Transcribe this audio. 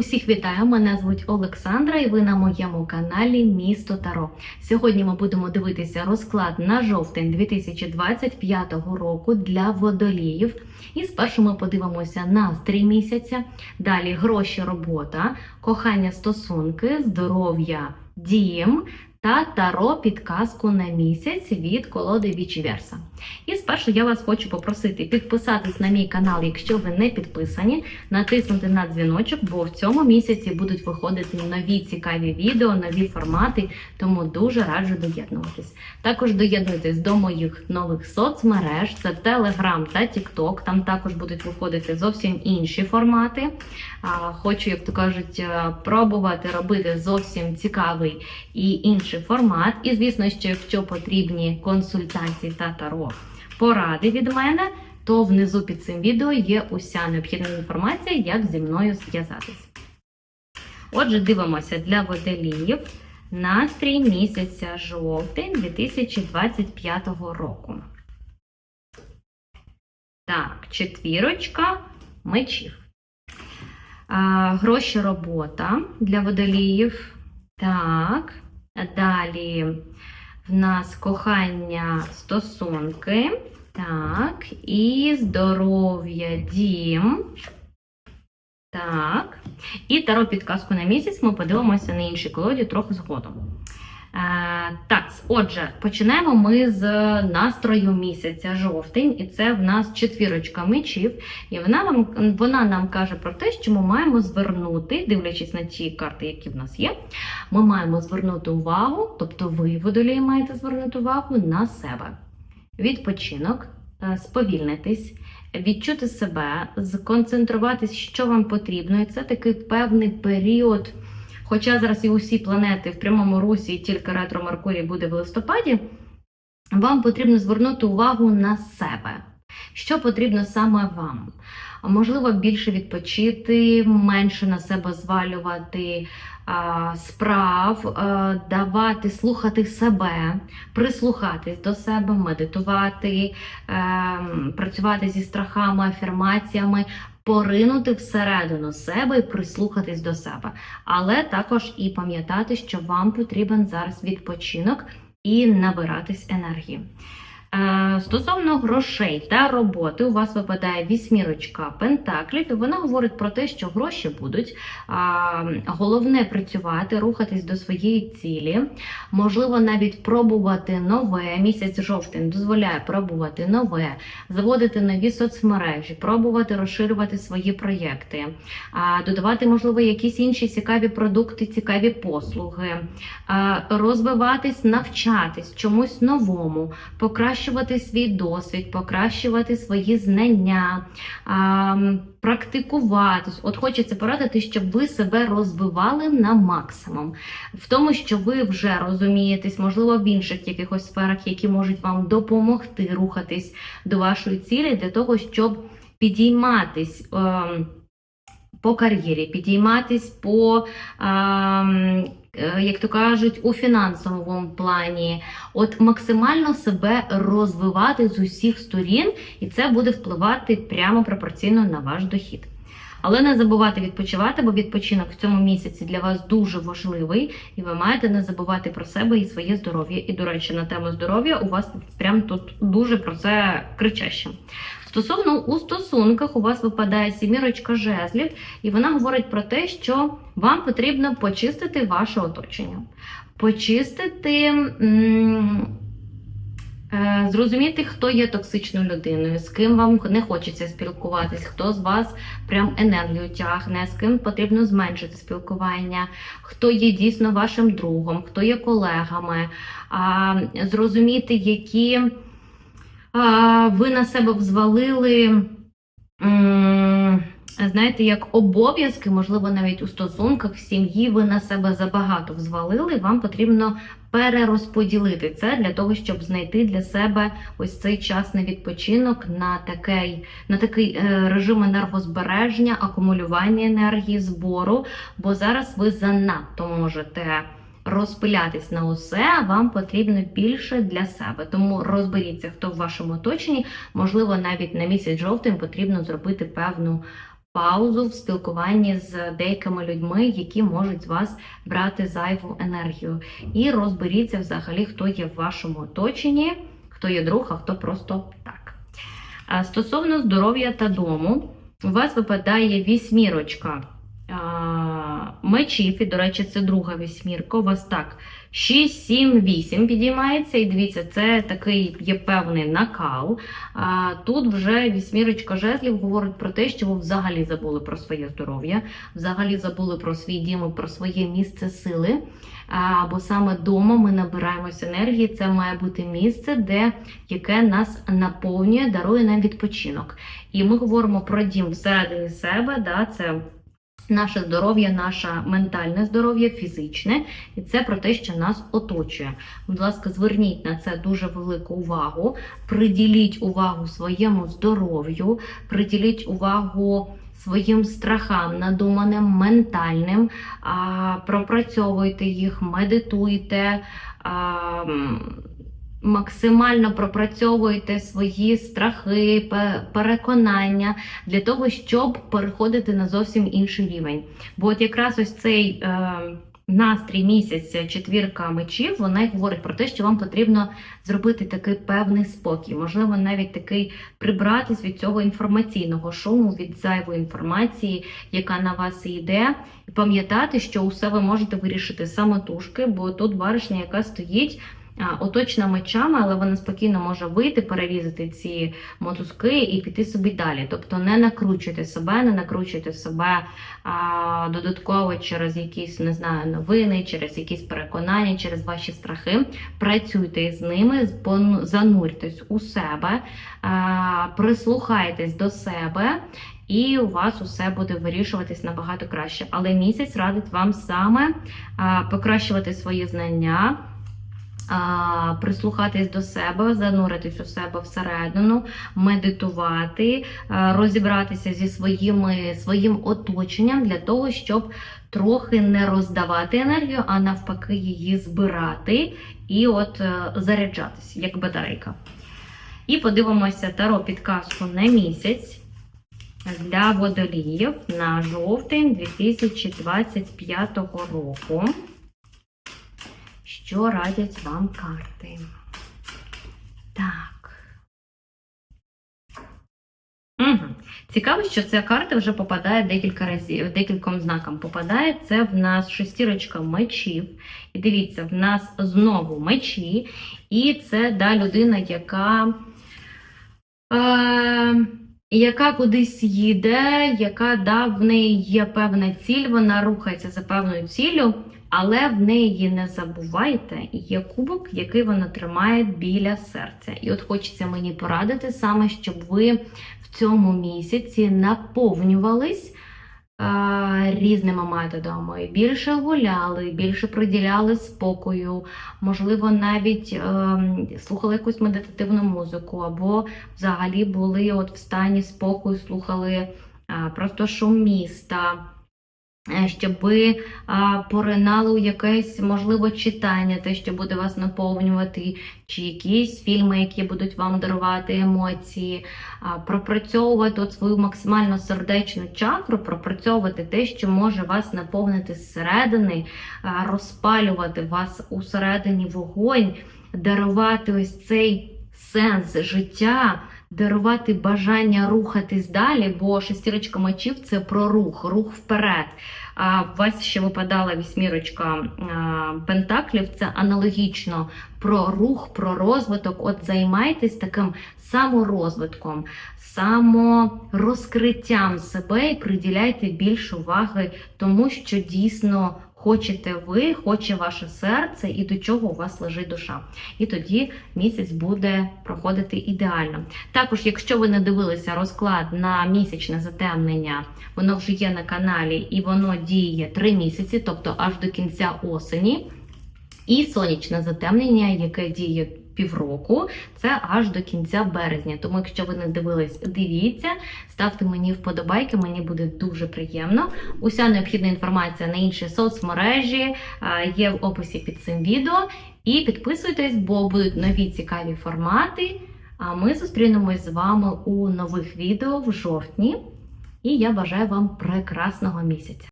Усіх вітаю! Мене звуть Олександра, і ви на моєму каналі Місто Таро. Сьогодні ми будемо дивитися розклад на жовтень 2025 року для водоліїв. І спершу ми подивимося настрій місяця, далі гроші, робота, кохання, стосунки, здоров'я, дім та таро підказку на місяць від колоди Вічіверса. І спершу я вас хочу попросити підписатись на мій канал, якщо ви не підписані, натиснути на дзвіночок, бо в цьому місяці будуть виходити нові цікаві відео, нові формати, тому дуже раджу доєднуватись. Також доєднуйтесь до моїх нових соцмереж, це Telegram та TikTok, Там також будуть виходити зовсім інші формати. Хочу, як то кажуть, е, пробувати робити зовсім цікавий і інший формат. І звісно, що якщо потрібні консультації та таро поради від мене, то внизу під цим відео є уся необхідна інформація, як зі мною зв'язатись. Отже, дивимося для водоліїв настрій місяця жовтень 2025 року. Так, четвірочка мечів. Гроші робота для водоліїв. Так. Далі в нас кохання стосунки. Так. І здоров'я дім. Так. І таро підказку на місяць ми подивимося на іншій колоді трохи згодом. Е, так, отже, починаємо ми з настрою місяця жовтень, і це в нас четвірочка мечів. І вона нам, вона нам каже про те, що ми маємо звернути, дивлячись на ті карти, які в нас є, ми маємо звернути увагу, тобто ви, водолії, маєте звернути увагу на себе. Відпочинок, е, сповільнитись, відчути себе, сконцентруватись, що вам потрібно. І це такий певний період. Хоча зараз і усі планети в прямому русі, і тільки ретро Меркурій буде в листопаді, вам потрібно звернути увагу на себе. Що потрібно саме вам? Можливо, більше відпочити, менше на себе звалювати а, справ, а, давати, слухати себе, прислухатись до себе, медитувати, е, працювати зі страхами, афірмаціями, поринути всередину себе і прислухатись до себе. Але також і пам'ятати, що вам потрібен зараз відпочинок і набиратись енергії. Е, Стосовно грошей та роботи, у вас випадає вісьмірочка пентаклів, і вона говорить про те, що гроші будуть. Головне працювати, рухатись до своєї цілі, можливо, навіть пробувати нове. Місяць жовтень дозволяє пробувати нове, заводити нові соцмережі, пробувати розширювати свої проєкти, додавати, можливо, якісь інші цікаві продукти, цікаві послуги, розвиватись, навчатись чомусь новому, покращувати свій досвід, покращувати свої знання, практикуватись. От хочеться порадити, щоб ви себе розвивали на максимум. В тому, що ви вже розумієтесь, можливо, в інших якихось сферах, які можуть вам допомогти рухатись до вашої цілі, для того, щоб підійматись. ем, по кар'єрі, підійматись по, ем, як то кажуть, у фінансовому плані, от максимально себе розвивати з усіх сторін, і це буде впливати прямо пропорційно на ваш дохід. Але не забувати відпочивати, бо відпочинок в цьому місяці для вас дуже важливий, і ви маєте не забувати про себе і своє здоров'я. І, до речі, на тему здоров'я у вас прям тут дуже про це кричаще. Стосовно у стосунках у вас випадає сімірочка жезлів, і вона говорить про те, що вам потрібно почистити ваше оточення. Почистити, е, зрозуміти, хто є токсичною людиною, з ким вам не хочеться спілкуватись, хто з вас прям енергію тягне, з ким потрібно зменшити спілкування, хто є дійсно вашим другом, хто є колегами, зрозуміти, які ви на себе взвалили. Знаєте, як обов'язки, можливо, навіть у стосунках в сім'ї ви на себе забагато взвалили, вам потрібно перерозподілити це для того, щоб знайти для себе ось цей час на відпочинок, на такий, на такий е, режим енергозбереження, акумулювання енергії, збору, бо зараз ви занадто можете розпилятись на усе, вам потрібно більше для себе. Тому розберіться, хто в вашому оточенні. Можливо, навіть на місяць жовтень потрібно зробити певну паузу в спілкуванні з деякими людьми, які можуть з вас брати зайву енергію. І розберіться взагалі, хто є в вашому оточенні, хто є друг, а хто просто так. Стосовно здоров'я та дому, у вас випадає вісьмірочка мечів, і, до речі, це друга вісьмірка. У вас так 6, 7, 8 підіймається, і дивіться, це такий є певний накал. А, тут вже вісьмірочка жезлів говорить про те, що ви взагалі забули про своє здоров'я, взагалі забули про свій дім про своє місце сили. А, бо саме вдома ми набираємося енергії. Це має бути місце, де яке нас наповнює, дарує нам відпочинок. І ми говоримо про дім всередині себе. Да, це Наше здоров'я, наше ментальне здоров'я, фізичне, і це про те, що нас оточує. Будь ласка, зверніть на це дуже велику увагу, приділіть увагу своєму здоров'ю, приділіть увагу своїм страхам, надуманим ментальним, а, пропрацьовуйте їх, медитуйте. А, Максимально пропрацьовуйте свої страхи, переконання для того, щоб переходити на зовсім інший рівень. Бо от якраз ось цей е, настрій місяця, четвірка мечів, вона й говорить про те, що вам потрібно зробити такий певний спокій, можливо, навіть такий прибратись від цього інформаційного шуму, від зайвої інформації, яка на вас йде, і пам'ятати, що усе ви можете вирішити самотужки, бо тут баришня, яка стоїть. Оточена мечами, але вона спокійно може вийти, перерізати ці мотузки і піти собі далі. Тобто не накручуйте себе, не накручуйте себе а, додатково через якісь не знаю, новини, через якісь переконання, через ваші страхи. Працюйте з ними, зануртесь у себе, а, прислухайтесь до себе. І у вас усе буде вирішуватись набагато краще. Але місяць радить вам саме покращувати свої знання, прислухатись до себе, зануритись у себе всередину, медитувати, а, розібратися зі своїми, своїм оточенням для того, щоб трохи не роздавати енергію, а навпаки, її збирати і от е, заряджатись, як батарейка. І подивимося таро підказку на місяць для водоліїв на жовтень 2025 року. Що радять вам карти? Так. Угу. Цікаво, що ця карта вже попадає декілька разів, декільком знакам попадає. Це в нас шестірочка мечів. І дивіться, в нас знову мечі. І це да, людина, яка. Е, яка кудись їде, яка да, в неї є певна ціль, вона рухається за певною ціллю, але в неї не забувайте, є кубок, який вона тримає біля серця. І от хочеться мені порадити саме, щоб ви в цьому місяці наповнювались е, різними методами. Більше гуляли, більше приділяли спокою, можливо, навіть е, слухали якусь медитативну музику, або взагалі були от в стані спокою, слухали е, просто шум міста. Е, Щоб поринали у якесь можливо читання, те, що буде вас наповнювати, чи якісь фільми, які будуть вам дарувати емоції, пропрацьовувати от свою максимально сердечну чакру, пропрацьовувати те, що може вас наповнити зсередини, розпалювати вас усередині вогонь, дарувати ось цей сенс життя. Дарувати бажання рухатись далі, бо шестірочка мечів це про рух, рух вперед. А у вас ще випадала вісьмірочка пентаклів. Це аналогічно про рух, про розвиток. От займайтесь таким саморозвитком, саморозкриттям себе і приділяйте більше уваги тому, що дійсно хочете ви, хоче ваше серце і до чого у вас лежить душа. І тоді місяць буде проходити ідеально. Також, якщо ви не дивилися розклад на місячне затемнення, воно вже є на каналі і воно діє 3 місяці, тобто аж до кінця осені. І сонячне затемнення, яке діє півроку, це аж до кінця березня. Тому, якщо ви не дивились, дивіться, ставте мені вподобайки, мені буде дуже приємно. Уся необхідна інформація на інші соцмережі е, є в описі під цим відео. І підписуйтесь, бо будуть нові цікаві формати. А ми зустрінемось з вами у нових відео в жовтні. І я бажаю вам прекрасного місяця.